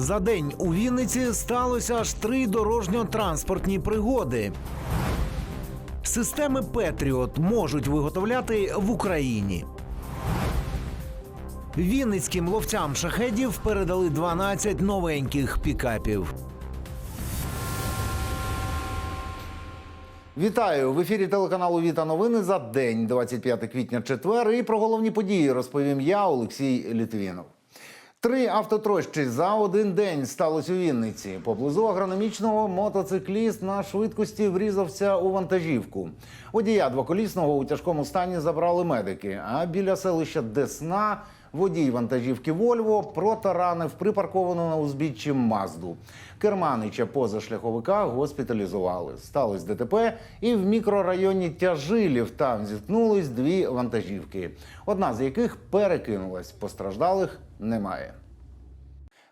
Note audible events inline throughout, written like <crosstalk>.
За день у Вінниці сталося аж три дорожньо-транспортні пригоди. Системи Петріот можуть виготовляти в Україні. Вінницьким ловцям шахедів передали 12 новеньких пікапів. Вітаю в ефірі телеканалу Віта Новини за день, 25 квітня, четвер. І про головні події розповім я, Олексій Літвінов. Три автотрощі за один день сталося у Вінниці. Поблизу агрономічного мотоцикліст на швидкості врізався у вантажівку. Водія двоколісного у тяжкому стані забрали медики. А біля селища Десна водій вантажівки Вольво протаранив припарковану на узбіччі Мазду. Керманича позашляховика госпіталізували. Сталось ДТП, і в мікрорайоні Тяжилів там зіткнулись дві вантажівки, одна з яких перекинулась. Постраждалих немає.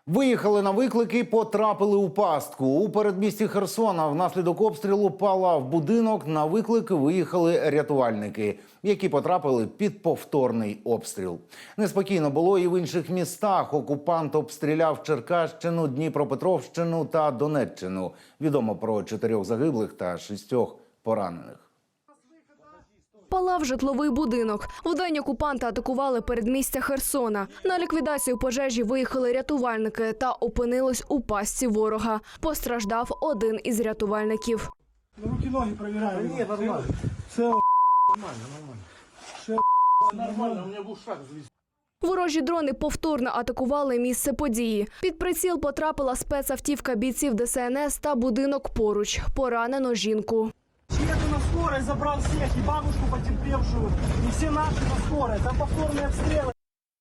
Виїхали на виклики, потрапили у пастку. У передмісті Херсона внаслідок обстрілу палав будинок. На виклик виїхали рятувальники, які потрапили під повторний обстріл. Неспокійно було і в інших містах. Окупант обстріляв Черкащину, Дніпропетровщину та Донеччину. Відомо про чотирьох загиблих та шістьох поранених. Палав житловий будинок. Вдень окупанти атакували передмістя Херсона. На ліквідацію пожежі виїхали рятувальники та опинились у пастці ворога. Постраждав один із рятувальників. Ну, руки ноги проверяем. Нет, нормально. Все нормально, нормально. Все нормально, у меня в ушах звезда. Ворожі дрони повторно атакували місце події. Під приціл потрапила спецавтівка бійців ДСНС та будинок поруч. Поранено жінку. Скорой забрал всех, и бабушку потерпевшую, и все наши на скорой. Там повторные обстрелы.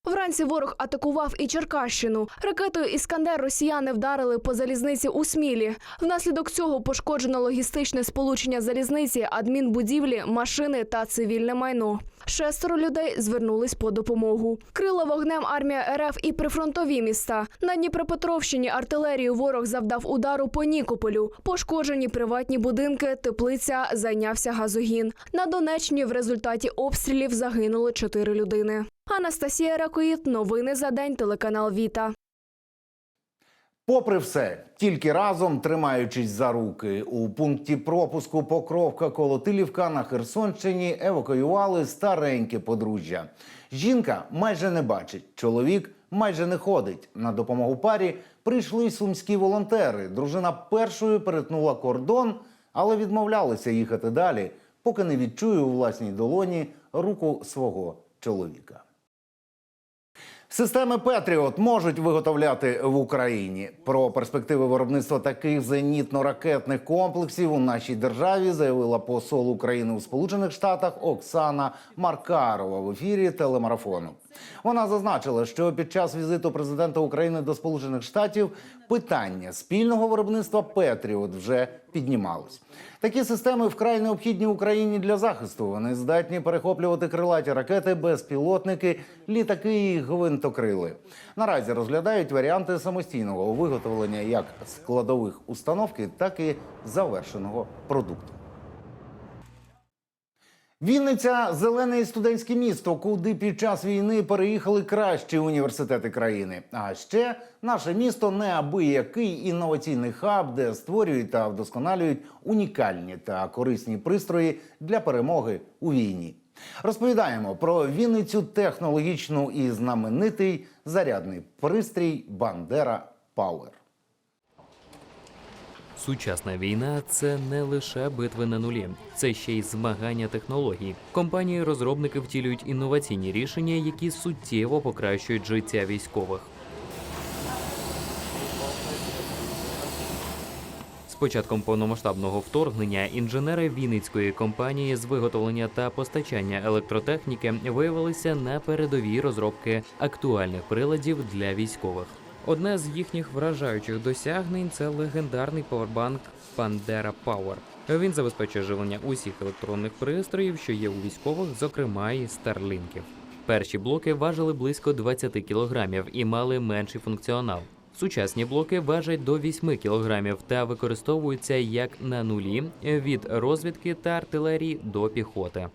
Вранці ворог атакував і Черкащину. Ракетою Іскандер росіяни вдарили по залізниці у Смілі. Внаслідок цього пошкоджено логістичне сполучення залізниці, адмінбудівлі, машини та цивільне майно. Шестеро людей звернулись по допомогу. Крила вогнем армія РФ і прифронтові міста. На Дніпропетровщині артилерію ворог завдав удару по Нікополю. Пошкоджені приватні будинки, теплиця, зайнявся газогін. На Донеччині в результаті обстрілів загинули чотири людини. Анастасія Ракоїт. Новини за день. Телеканал Віта. Попри все, тільки разом тримаючись за руки, у пункті пропуску Покровка Колотилівка на Херсонщині евакуювали стареньке подружжя. Жінка майже не бачить, чоловік майже не ходить. На допомогу парі прийшли сумські волонтери. Дружина першою перетнула кордон, але відмовлялася їхати далі, поки не відчує у власній долоні руку свого чоловіка. Системи Петріот можуть виготовляти в Україні. Про перспективи виробництва таких зенітно-ракетних комплексів у нашій державі заявила посол України у Сполучених Штатах Оксана Маркарова в ефірі телемарафону. Вона зазначила, що під час візиту президента України до Сполучених Штатів питання спільного виробництва Петріот вже піднімалось. Такі системи вкрай необхідні Україні для захисту. Вони здатні перехоплювати крилаті ракети, безпілотники, літаки і гвинтокрили. Наразі розглядають варіанти самостійного виготовлення як складових установки, так і завершеного продукту. Вінниця зелене і студентське місто, куди під час війни переїхали кращі університети країни. А ще наше місто неабиякий інноваційний хаб, де створюють та вдосконалюють унікальні та корисні пристрої для перемоги у війні. Розповідаємо про Вінницю технологічну і знаменитий зарядний пристрій Бандера Пауер. Сучасна війна це не лише битви на нулі, це ще й змагання технологій. Компанії-розробники втілюють інноваційні рішення, які суттєво покращують життя військових. З початком повномасштабного вторгнення інженери Вінницької компанії з виготовлення та постачання електротехніки виявилися на передовій розробки актуальних приладів для військових. Одне з їхніх вражаючих досягнень це легендарний павербанк Pandera Power. Він забезпечує живлення усіх електронних пристроїв, що є у військових, зокрема і старлінків. Перші блоки важили близько 20 кілограмів і мали менший функціонал. Сучасні блоки важать до 8 кілограмів та використовуються як на нулі від розвідки та артилерії до піхоти.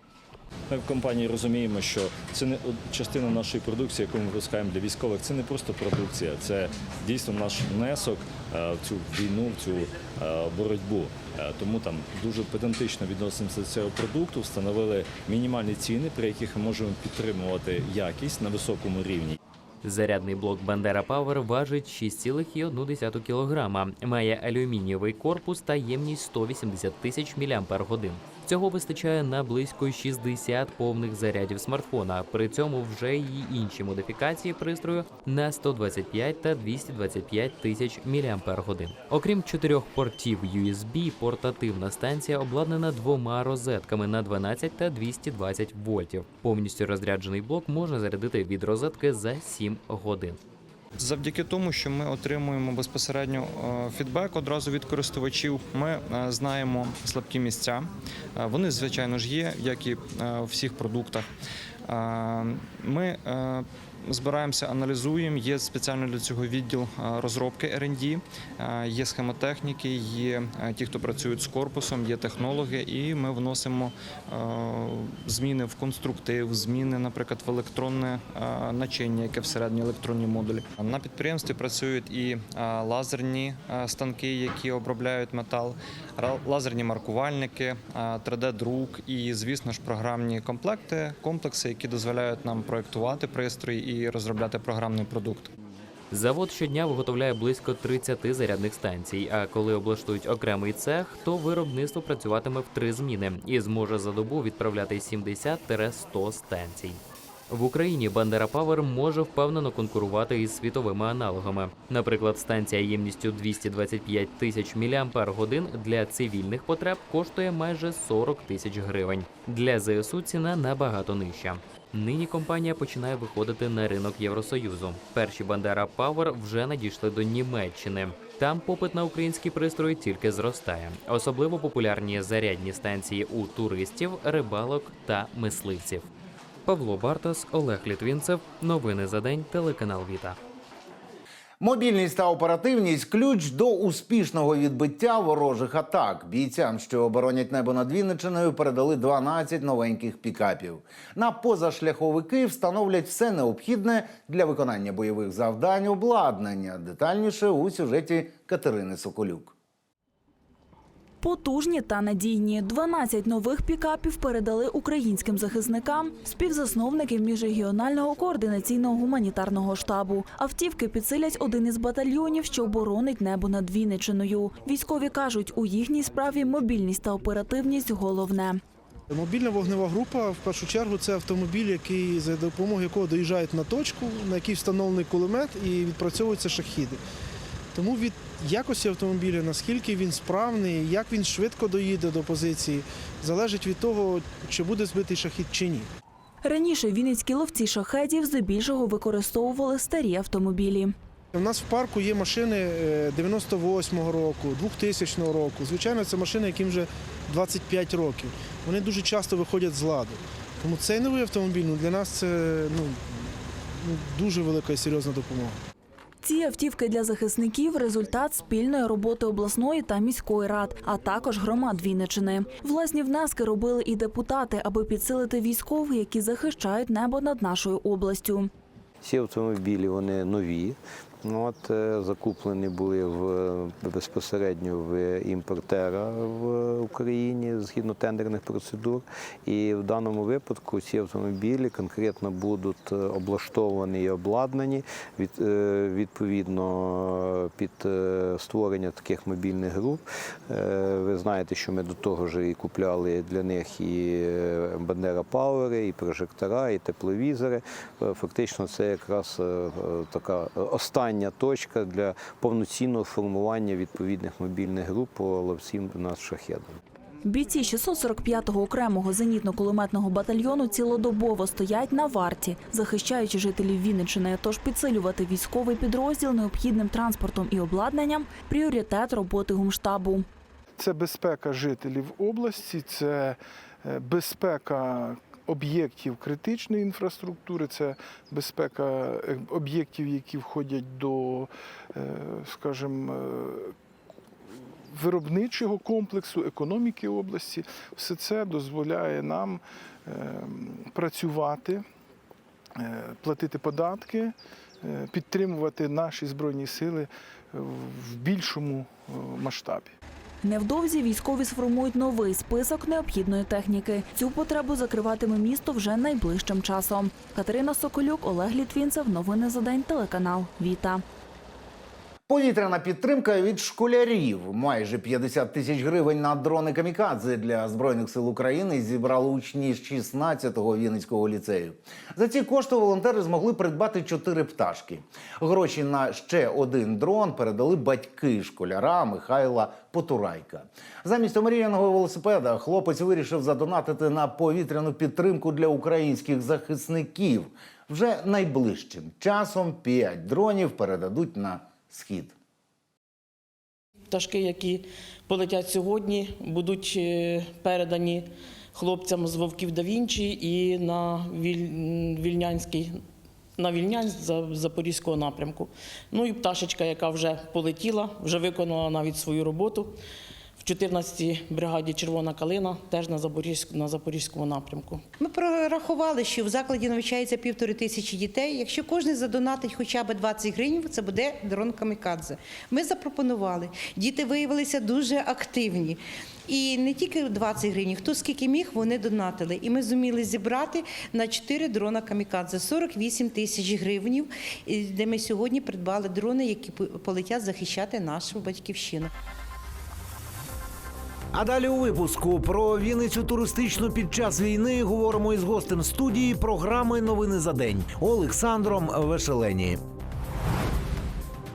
Ми в компанії розуміємо, що це не частина нашої продукції, яку ми випускаємо для військових. Це не просто продукція, це дійсно наш внесок е, в цю війну, в цю е, боротьбу. Е, Тому там дуже педантично відносимося до цього продукту, встановили мінімальні ціни, при яких ми можемо підтримувати якість на високому рівні. Зарядний блок Бандера Power важить 6,1 кг, має алюмінієвий корпус та ємність 180 тисяч мАч. Цього вистачає на близько 60 повних зарядів смартфона. При цьому вже й інші модифікації пристрою на 125 та 225 тисяч мАч. Окрім чотирьох портів USB, портативна станція обладнана двома розетками на 12 та 220 вольтів. Повністю розряджений блок можна зарядити від розетки за 7 годин. Завдяки тому, що ми отримуємо безпосередньо е, фідбек одразу від користувачів, ми е, знаємо слабкі місця. Е, Вони, звичайно ж, є, як і в всіх продуктах. Ми збираємося, аналізуємо. Є спеціально для цього відділ е, розробки R&D, е, є схемотехніки, є е, ті, хто працюють з корпусом, є технологи, і ми вносимо зміни в конструктив, зміни, наприклад, в електронне начиння, яке всередині електронні модулі. На підприємстві працюють і лазерні станки, які обробляють метал, лазерні маркувальники, е, 3D-друк і, звісно ж, програмні комплекти, комплекси, які дозволяють нам проєктувати пристрій і розробляти програмний продукт. Завод щодня виготовляє близько 30 зарядних станцій. А коли облаштують окремий цех, то виробництво працюватиме в три зміни і зможе за добу відправляти 70-100 станцій. В Україні Бандера Павер може впевнено конкурувати із світовими аналогами. Наприклад, станція ємністю 225 тисяч мАч для цивільних потреб коштує майже 40 тисяч гривень. Для ЗСУ ціна набагато нижча. Нині компанія починає виходити на ринок Євросоюзу. Перші Бандера Павер вже надійшли до Німеччини. Там попит на українські пристрої тільки зростає. Особливо популярні зарядні станції у туристів, рибалок та мисливців. Павло Бартас, Олег Літвінцев. Новини за день. Телеканал Віта. Мобільність та оперативність ключ до успішного відбиття ворожих атак. Бійцям, що оборонять небо над Вінничиною, передали 12 новеньких пікапів. На позашляховики встановлять все необхідне для виконання бойових завдань обладнання. Детальніше у сюжеті Катерини Соколюк. Потужні та надійні 12 нових пікапів передали українським захисникам співзасновники міжрегіонального координаційного гуманітарного штабу. Автівки підсилять один із батальйонів, що оборонить небо над Вінничиною. Військові кажуть, у їхній справі мобільність та оперативність головне. Мобільна вогнева група в першу чергу це автомобіль, який за допомогою якого доїжджають на точку, на якій встановлений кулемет і відпрацьовуються шахіди. Тому від якості автомобіля, наскільки він справний, як він швидко доїде до позиції, залежить від того, чи буде збитий шахід чи ні. Раніше вінницькі ловці шахедів здебільшого використовували старі автомобілі. У нас в парку є машини е, 98-го року, 2000 року. Звичайно, це машини, яким вже 25 років. Вони дуже часто виходять з ладу. Тому цей новий автомобіль ну, для нас це ну, ну, дуже велика і серйозна допомога. Ці автівки для захисників результат спільної роботи обласної та міської рад, а також громад Вінничини. Власні внески робили і депутати, аби підсилити військових, які захищають небо над нашою областю. Ці автомобілі вони нові. Ну, От, е, закуплені були в, безпосередньо в імпортера в Україні згідно тендерних процедур. І в даному випадку ці автомобілі конкретно будуть е, облаштовані і обладнані від, е, відповідно під створення таких мобільних груп. Ви знаєте, що ми до того ж і купляли для них і Бандера Пауери, і прожектора, і тепловізори. Фактично, це якраз така остання точка для повноцінного формування відповідних мобільних груп по ловців над шахедом. Бійці 645-го окремого зенітно-кулеметного батальйону цілодобово стоять на варті, захищаючи жителів Вінничини. Тож підсилювати військовий підрозділ необхідним транспортом і обладнанням пріоритет роботи гумштабу. Це безпека жителів області, це е, безпека об'єктів критичної інфраструктури, це безпека е, об'єктів, які входять до, е, скажімо, е, виробничого комплексу, економіки області. Все це дозволяє нам працювати, платити податки, підтримувати наші збройні сили в більшому масштабі. Невдовзі військові сформують новий список необхідної техніки. Цю потребу закриватиме місто вже найближчим часом. Катерина Соколюк, Олег Літвінцев. Новини за день. Телеканал Віта. Повітряна підтримка від школярів. Майже 50 тисяч гривень на дрони камікадзе для збройних сил України зібрали учні з 16-го Вінницького ліцею. За ці кошти волонтери змогли придбати чотири пташки. Гроші на ще один дрон передали батьки школяра Михайла Потурайка. Замість омріяного велосипеда хлопець вирішив задонатити на повітряну підтримку для українських захисників. Вже найближчим часом п'ять дронів передадуть на схід. Пташки, які полетять сьогодні, будуть е, передані хлопцям з Вовків да Вінчі і на Вільнянський. На Вільнянськ за Запорізького напрямку. Ну і пташечка, яка вже полетіла, вже виконала навіть свою роботу в 14-й бригаді Червона калина, теж на Запорізьк, на Запорізькому напрямку. Ми прорахували, що в закладі навчається півтори тисячі дітей. Якщо кожен задонатить хоча б 20 гривень, це буде дрон камікадзе. Ми запропонували. Діти виявилися дуже активні. І не тільки 20 гривень, хто скільки міг, вони донатили. І ми зуміли зібрати на 4 дрона камікадзе 48 тисяч гривень, де ми сьогодні придбали дрони, які полетять захищати нашу батьківщину. А далі у випуску про Вінницю туристичну під час війни говоримо із гостем студії програми Новини за день Олександром Вешелені.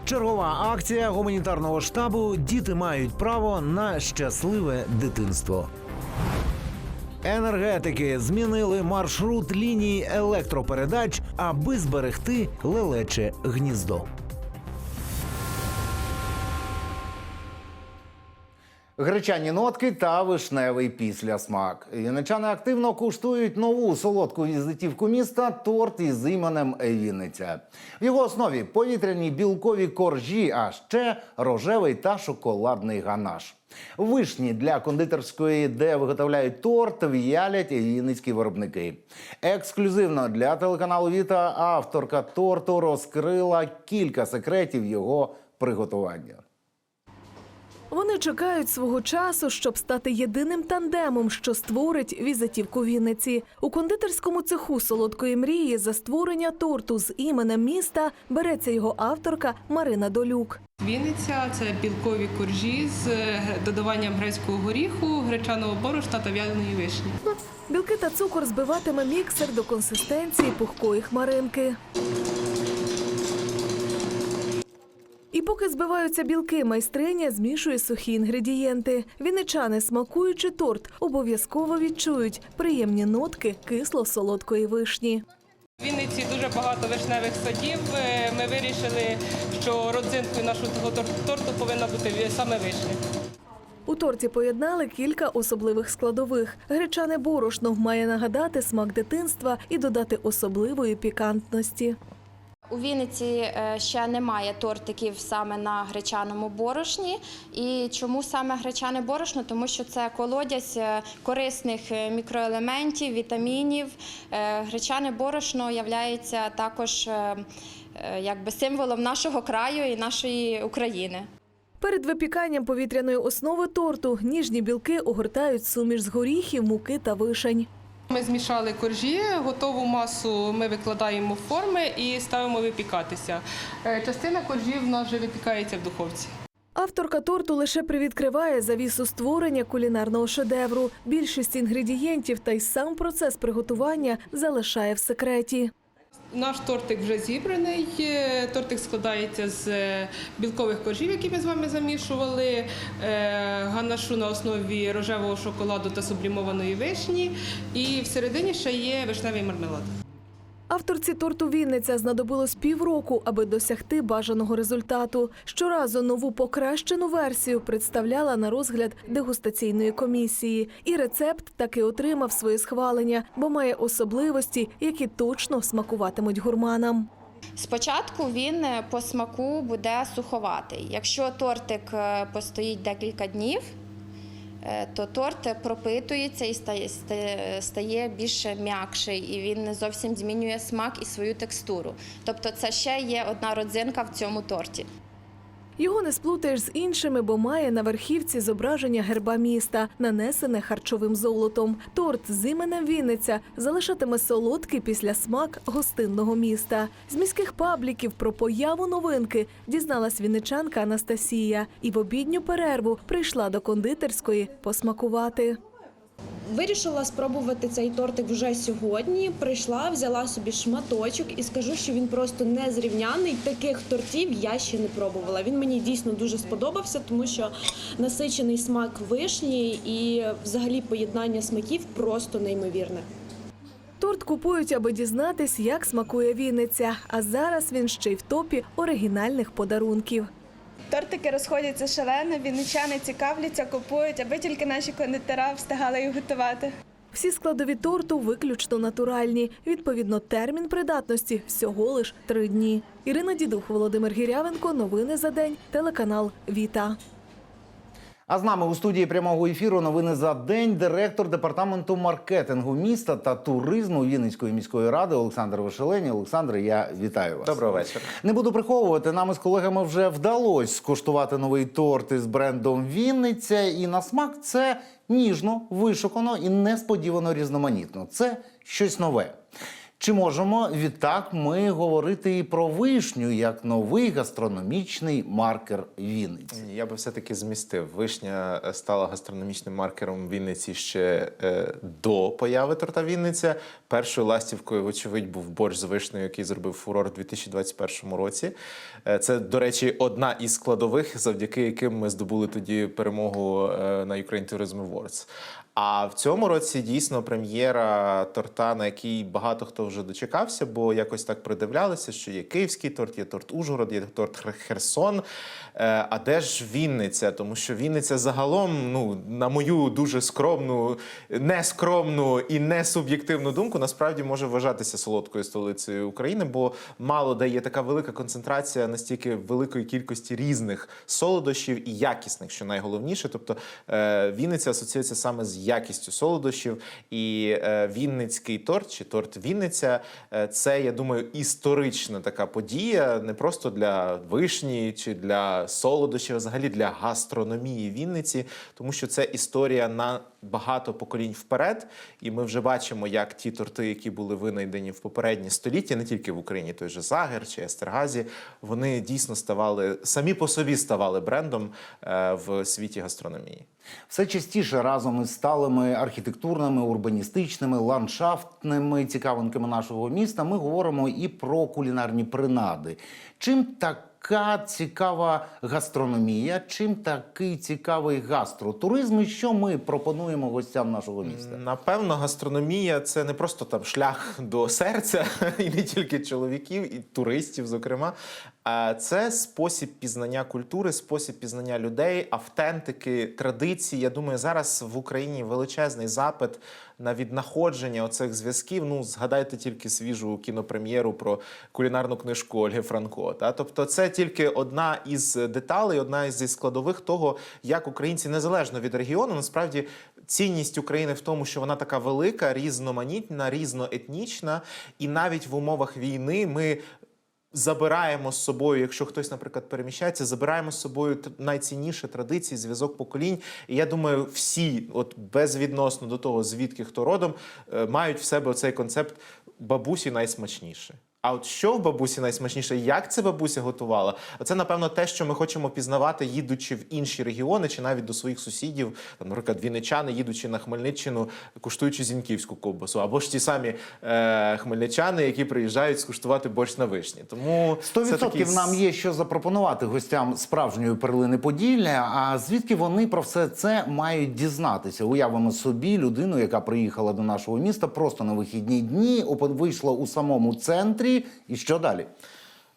Чергова акція гуманітарного штабу Діти мають право на щасливе дитинство. Енергетики змінили маршрут лінії електропередач, аби зберегти лелече гніздо. Гречані нотки та вишневий післясмак. Вінничани активно куштують нову солодку візитівку міста торт із іменем Вінниця. В його основі повітряні білкові коржі, а ще рожевий та шоколадний ганаш. Вишні для кондитерської, де виготовляють торт, в'ялять вінницькі виробники. Ексклюзивно для телеканалу Віта авторка торту розкрила кілька секретів його приготування. Вони чекають свого часу, щоб стати єдиним тандемом, що створить візитівку Вінниці. У кондитерському цеху солодкої мрії за створення торту з іменем міста береться його авторка Марина Долюк. Вінниця це білкові коржі з е, додаванням грецького горіху, гречаного борошна та в'яленої вишні. Білки та цукор збиватиме міксер до консистенції пухкої хмаринки. І поки збиваються білки, майстриня змішує сухі інгредієнти. Вінничани, смакуючи торт, обов'язково відчують приємні нотки кисло-солодкої вишні. В Вінниці дуже багато вишневих садів. Е, Ми вирішили, що родзинкою нашого тор- торту повинна бути саме вишня. У торті поєднали кілька особливих складових. Гречане борошно має нагадати смак дитинства і додати особливої пікантності. У Вінниці е, ще немає тортиків саме на гречаному борошні. І чому саме гречане борошно? Тому що це колодязь е, корисних е, мікроелементів, вітамінів. Гречане борошно є також якби символом нашого краю і нашої України. Перед випіканням повітряної основи торту ніжні білки огортають суміш з горіхів, муки та вишень. Ми змішали коржі, готову масу ми викладаємо в форми і ставимо випікатися. Е, Частина коржів в нас вже випікається в духовці. Авторка торту лише привідкриває завісу створення кулінарного шедевру. Більшість інгредієнтів та й сам процес приготування залишає в секреті. Наш тортик вже зібраний. Е, Тортик складається з е, білкових коржів, які ми з вами замішували, е, ганашу на основі рожевого шоколаду та сублімованої вишні. І всередині ще є вишневий мармелад. Авторці торту Вінниця знадобилось півроку, аби досягти бажаного результату. Щоразу нову покращену версію представляла на розгляд дегустаційної комісії. І рецепт таки отримав своє схвалення, бо має особливості, які точно смакуватимуть гурманам. Спочатку він е, по смаку буде суховатий. Якщо тортик е, постоїть декілька днів, то торт пропитується і стає, стає- стає більш м'якший, і він не зовсім змінює смак і свою текстуру. Тобто, це ще є одна родзинка в цьому торті. Його не сплутаєш з іншими, бо має на верхівці зображення герба міста, нанесене харчовим золотом. Торт з іменем Вінниця залишатиме солодкий після смак гостинного міста. З міських пабліків про появу новинки дізналась вінничанка Анастасія і в обідню перерву прийшла до кондитерської посмакувати. Вирішила спробувати цей тортик вже сьогодні. Прийшла, взяла собі шматочок і скажу, що він просто незрівняний. Таких тортів я ще не пробувала. Він мені дійсно дуже сподобався, тому що насичений смак вишні і взагалі поєднання смаків просто неймовірне. Торт купують, аби дізнатись, як смакує Вінниця. А зараз він ще й в топі оригінальних подарунків. Тортики розходяться шалено, вінничани цікавляться, купують, аби тільки наші кондитера встигали їх готувати. Всі складові торту виключно натуральні. Відповідно, термін придатності всього лиш три дні. Ірина Дідух, Володимир Гірявенко. Новини за день. Телеканал Віта. А з нами у студії прямого ефіру новини за день. Директор департаменту маркетингу міста та туризму Вінницької міської ради Олександр Вишелені. Олександр, я вітаю вас. Доброго вечора. Не буду приховувати. Нам із колегами вже вдалося скуштувати новий торт із брендом Вінниця. І на смак це ніжно, вишукано і несподівано різноманітно. Це щось нове. Чи можемо відтак ми говорити і про вишню як новий гастрономічний маркер Вінниці? Я би все-таки змістив. Вишня е, стала гастрономічним маркером Вінниці ще е, до появи торта Вінниця. Першою ластівкою, вочевидь, був борщ з вишнею, який зробив фурор у 2021 році. Е, це, до речі, одна із складових, завдяки яким ми здобули тоді перемогу е, на Ukraine Tourism Awards. А в цьому році дійсно прем'єра торта, на який багато хто вже дочекався, бо якось так придивлялися, що є київський торт, є торт Ужгород, є торт Херсон. Е, А де ж Вінниця? Тому що Вінниця загалом, ну на мою дуже скромну, нескромну і не суб'єктивну думку, насправді може вважатися солодкою столицею України, бо мало де є така велика концентрація настільки великої кількості різних солодощів і якісних, що найголовніше. Тобто е, Вінниця асоціюється саме з якістю солодощів, і е, Вінницький торт чи торт Вінниця е, це, я думаю, історична така подія, не просто для вишні чи для солодощів, а взагалі для гастрономії Вінниці, тому що це історія на багато поколінь вперед. І ми вже бачимо, як ті торти, які були винайдені в попередні століття, не тільки в Україні, той же Загер чи Естергазі, вони дійсно ставали самі по собі ставали брендом е, в світі гастрономії. Все частіше разом із сталими архітектурними, урбаністичними, ландшафтними цікавинками нашого міста ми говоримо і про кулінарні принади. Чим така цікава гастрономія, чим такий цікавий гастротуризм, і що ми пропонуємо гостям нашого міста? Напевно, гастрономія це не просто там шлях до серця, <laughs> і не тільки чоловіків, і туристів, зокрема. Це спосіб пізнання культури, спосіб пізнання людей, автентики, традиції. Я думаю, зараз в Україні величезний запит на віднаходження оцих зв'язків. Ну, згадайте тільки свіжу кінопрем'єру про кулінарну книжку Ольги Франко. Та тобто, це тільки одна із деталей, одна із складових того, як українці незалежно від регіону, насправді цінність України в тому, що вона така велика, різноманітна, різноетнічна, і навіть в умовах війни ми. Забираємо з собою, якщо хтось, наприклад, переміщається, забираємо з собою найцінніше традиції, зв'язок поколінь. І я думаю, всі, от безвідносно до того, звідки хто родом, е, мають в себе оцей концепт бабусі найсмачніше. А от що в бабусі найсмачніше, як це бабуся готувала? Оце, напевно, те, що ми хочемо пізнавати, їдучи в інші регіони, чи навіть до своїх сусідів, там, наприклад, вінничани, їдучи на Хмельниччину, куштуючи зіньківську ковбасу, або ж ті самі е, хмельничани, які приїжджають скуштувати борщ на вишні. Тому Сто це такий нам є що запропонувати гостям справжньої перлини Поділля. А звідки вони про все це мають дізнатися? Уявимо собі людину, яка приїхала до нашого міста просто на вихідні дні, вийшла у самому центрі. І що далі?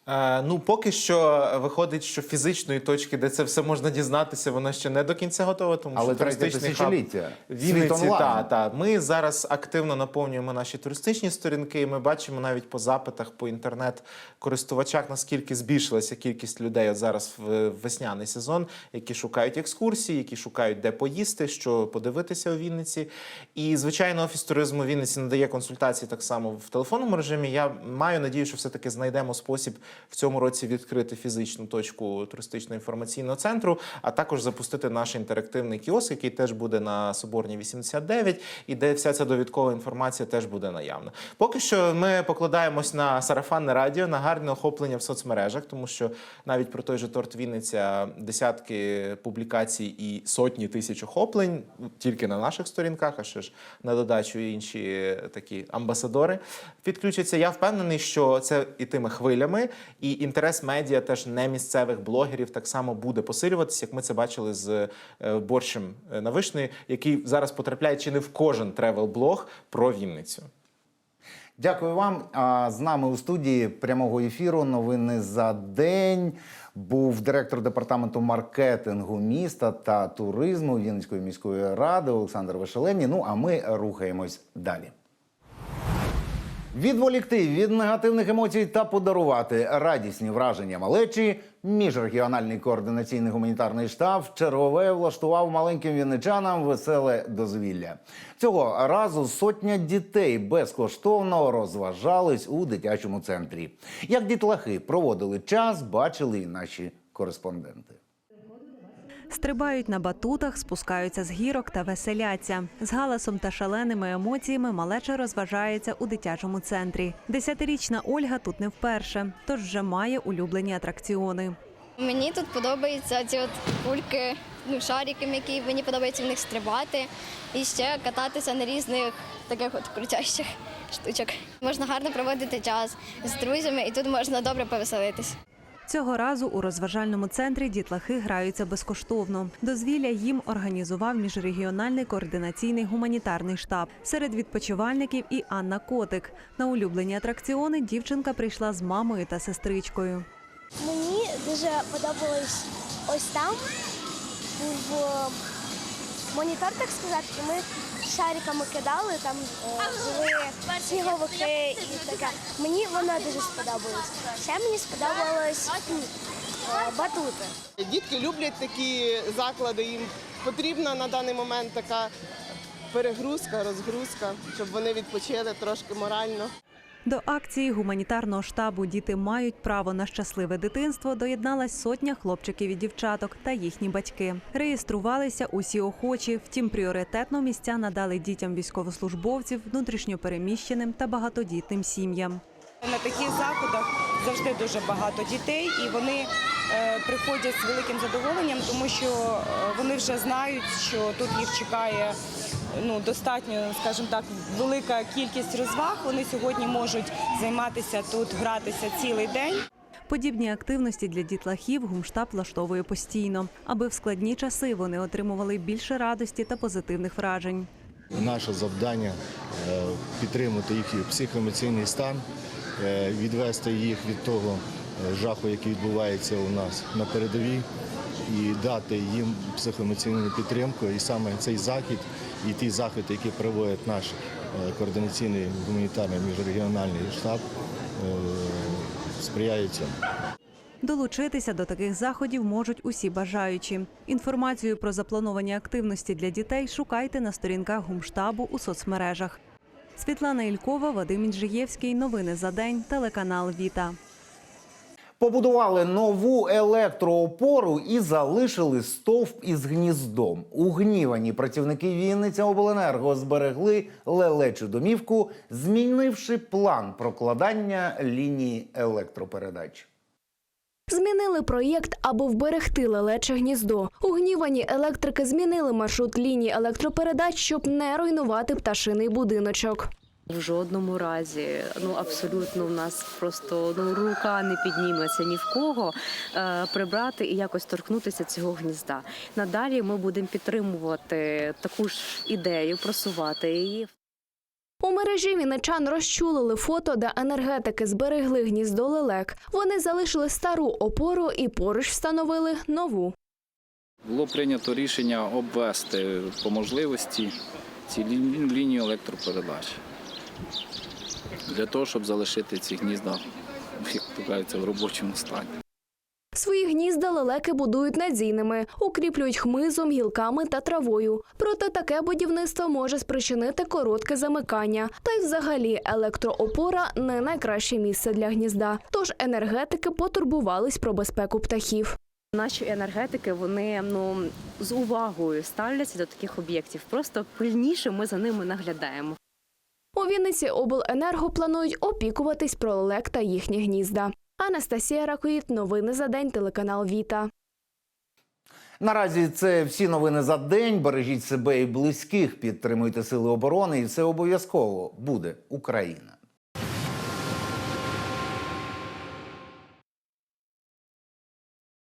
Е, ну, поки що виходить, що фізичної точки, де це все можна дізнатися, вона ще не до кінця готова, тому Але що третє туристичний хаб тисячоліття. Світ Вінниці. онлайн. Та, та. Ми зараз активно наповнюємо наші туристичні сторінки. і Ми бачимо навіть по запитах по інтернет-користувачах, наскільки збільшилася кількість людей от зараз в весняний сезон, які шукають екскурсії, які шукають де поїсти, що подивитися у Вінниці. І звичайно, офіс туризму Вінниці надає консультації так само в телефонному режимі. Я маю надію, що все-таки знайдемо спосіб в цьому році відкрити фізичну точку туристично-інформаційного центру, а також запустити наш інтерактивний кіоск, який теж буде на Соборній 89, і де вся ця довідкова інформація теж буде наявна. Поки що ми покладаємось на сарафанне радіо, на гарне охоплення в соцмережах, тому що навіть про той же торт Вінниця десятки публікацій і сотні тисяч охоплень тільки на наших сторінках, а ще ж на додачу інші такі амбасадори підключаться. Я впевнений, що це ітиме хвилями, і інтерес медіа теж не місцевих блогерів так само буде посилюватися, як ми це бачили з е, борщем е, на вишні, який зараз потрапляє чи не в кожен тревел-блог про Вінницю. Дякую вам. А з нами у студії прямого ефіру новини за день. Був директор департаменту маркетингу міста та туризму Вінницької міської ради Олександр Вишелені. Ну а ми рухаємось далі. Відволікти від негативних емоцій та подарувати радісні враження малечі. Міжрегіональний координаційний гуманітарний штаб чергове влаштував маленьким вінничанам веселе дозвілля. Цього разу сотня дітей безкоштовно розважались у дитячому центрі. Як дітлахи проводили час, бачили і наші кореспонденти. Стрибають на батутах, спускаються з гірок та веселяться. З галасом та шаленими емоціями малеча розважається у дитячому центрі. Десятирічна Ольга тут не вперше, тож вже має улюблені атракціони. Мені тут подобаються ці от кульки, ну, шарики, які мені подобається в них стрибати і ще кататися на різних таких от крутящих штучок. Можна гарно проводити час з друзями і тут можна добре повеселитись. Цього разу у розважальному центрі дітлахи граються безкоштовно. Дозвілля їм організував міжрегіональний координаційний гуманітарний штаб. Серед відпочивальників і Анна Котик. На улюблені атракціони дівчинка прийшла з мамою та сестричкою. Мені дуже подобалось ось там був е, монітор, так сказати, ми шариками кидали, там е, були сніговики і таке. Мені воно дуже сподобалось. Ще мені сподобалось е, батути. Дітки люблять такі заклади, їм потрібна на даний момент така перегрузка, розгрузка, щоб вони відпочили трошки морально. До акції гуманітарного штабу Діти мають право на щасливе дитинство доєдналась сотня хлопчиків і дівчаток та їхні батьки. Реєструвалися усі охочі. Втім, пріоритетно місця надали дітям військовослужбовців, внутрішньопереміщеним та багатодітним сім'ям. На таких заходах завжди дуже багато дітей, і вони приходять з великим задоволенням, тому що е, вони вже знають, що тут їх чекає ну достатньо, скажімо так, велика кількість розваг. Вони сьогодні можуть займатися тут, гратися цілий день. Подібні активності для дітлахів гумштаб влаштовує постійно, аби в складні часи вони отримували більше радості та позитивних вражень. Наше завдання е, підтримати їхній психоемоційний стан, е, відвести їх від того е, жаху, який відбувається у нас на передовій, і дати їм психоемоційну підтримку. І саме цей захід і ті заходи, які проводить наш е, координаційний гуманітарний міжрегіональний штаб, е, сприяють цьому. Долучитися до таких заходів можуть усі бажаючі. Інформацію про заплановані активності для дітей шукайте на сторінках гумштабу у соцмережах. Світлана Ількова, Вадим Інжиєвський. Новини за день. Телеканал Віта. Побудували нову електроопору і залишили стовп із гніздом. Угнівані працівники Вінниця Обленерго зберегли лелечу домівку, змінивши план прокладання лінії електропередач. Змінили проєкт, аби вберегти лелече гніздо. Угнівані електрики змінили маршрут лінії електропередач, щоб не руйнувати пташиний будиночок. В жодному разі, ну абсолютно, в нас просто ну рука не підніметься ні в кого е, прибрати і якось торкнутися цього гнізда. Надалі ми будемо підтримувати таку ж ідею, просувати її. У мережі вінничан розчулили фото, де енергетики зберегли гніздо лелек. Вони залишили стару опору і поруч встановили нову. Було прийнято рішення обвести по можливості ці лі- лінії електропередач для того, щоб залишити ці гнізда, як то кажеться, в робочому стані. Свої гнізда лелеки будують надійними, укріплюють хмизом, гілками та травою. Проте таке будівництво може спричинити коротке замикання. Та й взагалі електроопора не найкраще місце для гнізда. Тож енергетики потурбувались про безпеку птахів. Наші енергетики вони ну з увагою ставляться до таких об'єктів. Просто пильніше ми за ними наглядаємо. У Вінниці обленерго планують опікуватись про лелек та їхні гнізда. Анастасія Ракоїд, новини за день, телеканал Віта. Наразі це всі новини за день. Бережіть себе і близьких, підтримуйте сили оборони, і все обов'язково буде Україна.